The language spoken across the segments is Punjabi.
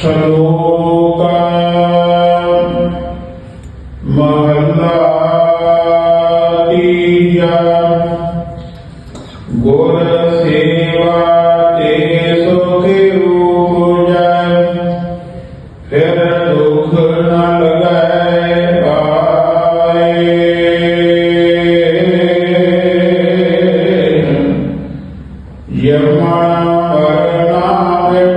ਸ਼ਲੋਕ ਮਹਲਾ ਤੀਜਾ ਗੁਰ ਸੇਵਾ ਤੇ ਸੁਖ ਰੂਜੈ ਫਿਰ ਦੁਖ ਨ ਲਗੈ ਪਾਏ। ਯਮਨ ਵਰਨਾ ਮਿਟ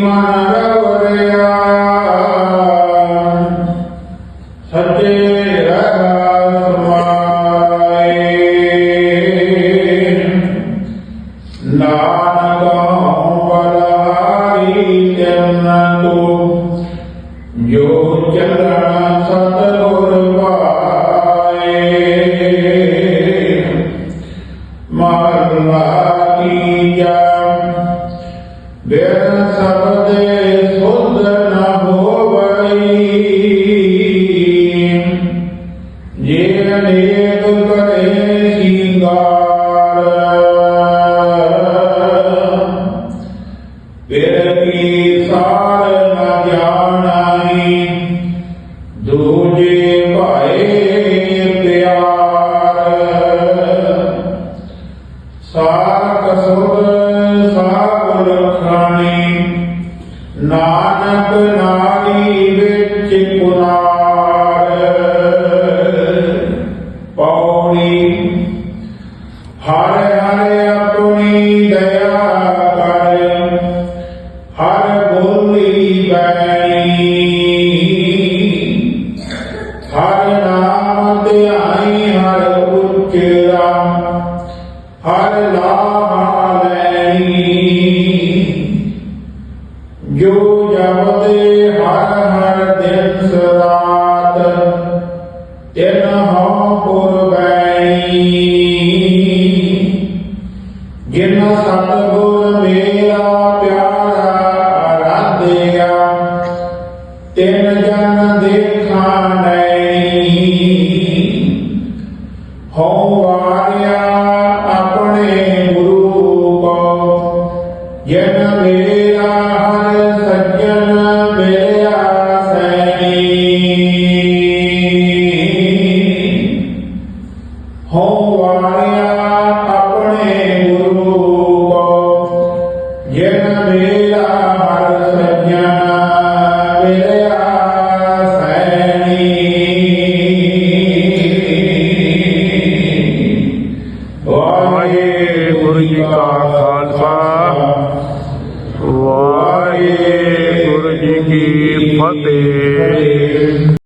Mara ਬਿਨ ਸਬਦੇ ਸੁਧ ਨ ਹੋਵਈ ਜੇ ਅਨੇਕ ਕਰੇ ਸਿੰਗਾਰ ਫਿਰ ਕੀ ਸਾਰ ਨ ਜਾਣਾਈ ਦੂਜੇ ਭਾਏ ਪਿਆਰ ਸਾਖ ਸੁਰ ਨਾਨਕ ਨਾਰੀ ਵਿੱਚ ਪੁਰਾਰ ਪੌੜੀ, ਹਰ ਹਰ ਆਪਣੀ ਦਇਆ ਕਰ, ਹਰ ਬੋਲੀ ਬੈਣੀ ਹਰ ਨਾਮ ਧਿਆਈ, ਹਰ ਉਚਰਾ, ਹਰ ਲਾਹਾ ਗਾਉਂਦੇ ਹਰ ਹਰ ਦਿਨ ਸਰਾਤ ਤਿਨ ਹਉ ਪੁਰਬੈਣੀ ਜਿਨ ਸਤਗੁਰ ਮੇਰਾ ਪਿਆਰਾ ਆਰਾਧਿਆ ਤਿਨ ਜਨ ਦੇਖਾ ਨੈਣੀ ਹਉ ਵਾਰਿਆ ਜਨ ਮੇਲਾ ਹਰ ਸਜਣਾ ਮਿਲਿਆ ਸੈਣੀ ਵਾਹਿਗੁਰੂ ਜੀ ਕਾ ਖਾਲਸਾ ਵਾਹਿਗੁਰੂ ਜੀ ਕੀ ਫਤਿਹ।